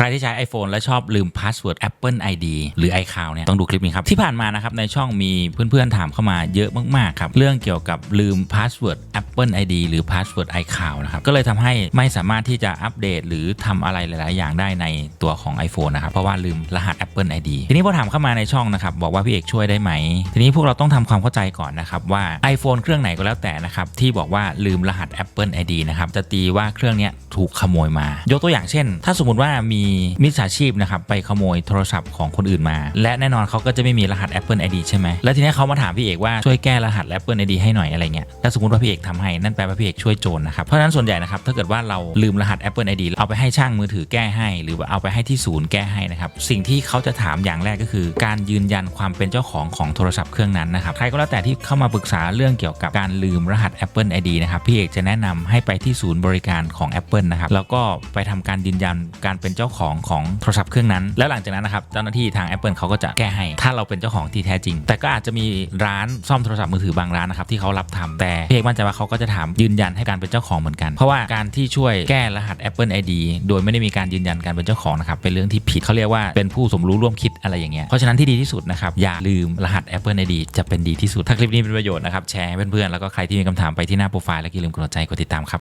ครที่ใช้ iPhone และชอบลืมพาสเวิร์ด Apple ID หรือ iCloud เนี่ยต้องดูคลิปนี้ครับ ที่ผ่านมานะครับในช่องมีเพื่อนๆถามเข้ามาเยอะมากๆครับเรื่องเกี่ยวกับลืมพาสเวิร์ด Apple ID หรือพาสเวิร์ด iCloud นะครับก็เลยทำให้ไม่สามารถที่จะอัปเดต หรือทำอะไรหลาย ๆ อย่างได้ในตัวของ iPhone นะครับเพราะว่าลืมรหัส Apple ID ทีนี้พอถามเข้ามาในช่องนะครับบอกว่าพี่เอกช่วยได้ไหม ทีนี้พวกเราต้องทำความเข้าใจก่อนนะครับว่า iPhone เครื่องไหนก็แล้วแต่นะครับที่บอกว่าลืมรหัส Apple ID นะครับจะตีว่าเครื่องนี้ถูกขโมยมา ยกตัวอย่างเช่น ถ้าสมมติว่ามีมิจฉาชีพนะครับไปขโมยโทรศัพท์ของคนอื่นมา และแน่นอนเขาก็จะไม่มีรหัส Apple ID ใช่ไหมแล้วทีนี้เขามาถามพี่เอกว่าช่วยแก้รหัส Apple ID ให้หน่อยอะไรเงี้ยแล้วสมมติว่าพี่เอกทำให้นั่นแปลว่าพี่เอกช่วยโจรนะครับเพราะฉะนั้นส่วนใหญ่นะครับถ้าเกิดว่าเราลืมรหัส Apple ID เอาไปให้ช่างมือถือแก้ให้ หรือว่าเอาไปให้ที่ศูนย์แก้ให้นะครับสิ่งที่เขาจะถามอย่างแรกก็คือ การยืนยันความเป็นเจ้าของของโทรศัพท์เครื่องนั้นนะครับใครก็แล้วแต่ที่เข้ามาปรึกษาเรื่องเกี่ยวกับการลืมรหัส Apple ID นะครับพี่เอกจะแนะนำให้ไปที่ศูนย์บริการของ Apple นะครับแล้วก็ไปทำการยืนยันการเป็นเจ้าของของของโทรศัพท์เครื่องนั้น แล้วหลังจากนั้นนะครับเจ้าหน้าที่ทาง Apple เขาก็จะแก้ให้ ถ้าเราเป็นเจ้าของที่แท้จริง แต่ก็อาจจะมีร้านซ่อมโทรศัพท์มือถือบางร้านนะครับที่เขารับทำแต่พี่เอกมั่นใจว่าเขาก็จะถามยืนยันให้การเป็นเจ้าของเหมือนกัน เพราะว่าการที่ช่วยแก้รหัส Apple ID โดยไม่ได้มีการยืนยันการเป็นเจ้าของนะครับเป็นเรื่องที่ผิดเขาเรียกว่าเป็นผู้สมรู้ร่วมคิดอะไรอย่างเงี้ยเพราะฉะนั้นที่ดีที่สุดนะครับอย่าลืมรหัส Apple ID จะเป็นดีที่สุดถ้าคลิปนี้เป็นประโยชน์นะครับแชร์ให้เพื่อนๆแล้วก็ใครที่มีคำถามไปที่หน้าโปรไฟล์แล้วก็อย่าลืมกดใจกดติดตามครับ